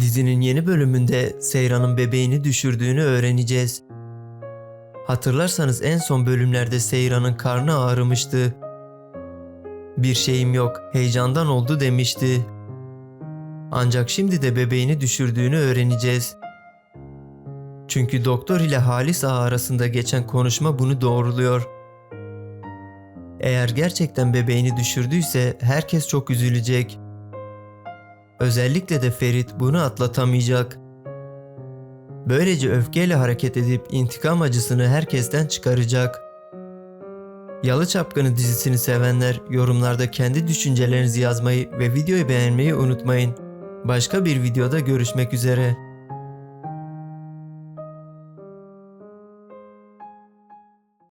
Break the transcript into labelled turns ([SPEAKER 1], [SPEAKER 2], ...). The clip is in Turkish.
[SPEAKER 1] Dizinin yeni bölümünde Seyran'ın bebeğini düşürdüğünü öğreneceğiz. Hatırlarsanız en son bölümlerde Seyran'ın karnı ağrımıştı. Bir şeyim yok, heyecandan oldu demişti. Ancak şimdi de bebeğini düşürdüğünü öğreneceğiz. Çünkü doktor ile Halis Ağa arasında geçen konuşma bunu doğruluyor. Eğer gerçekten bebeğini düşürdüyse herkes çok üzülecek. Özellikle de Ferit bunu atlatamayacak. Böylece öfkeyle hareket edip intikam acısını herkesten çıkaracak. Yalı Çapkını dizisini sevenler yorumlarda kendi düşüncelerinizi yazmayı ve videoyu beğenmeyi unutmayın. Başka bir videoda görüşmek üzere.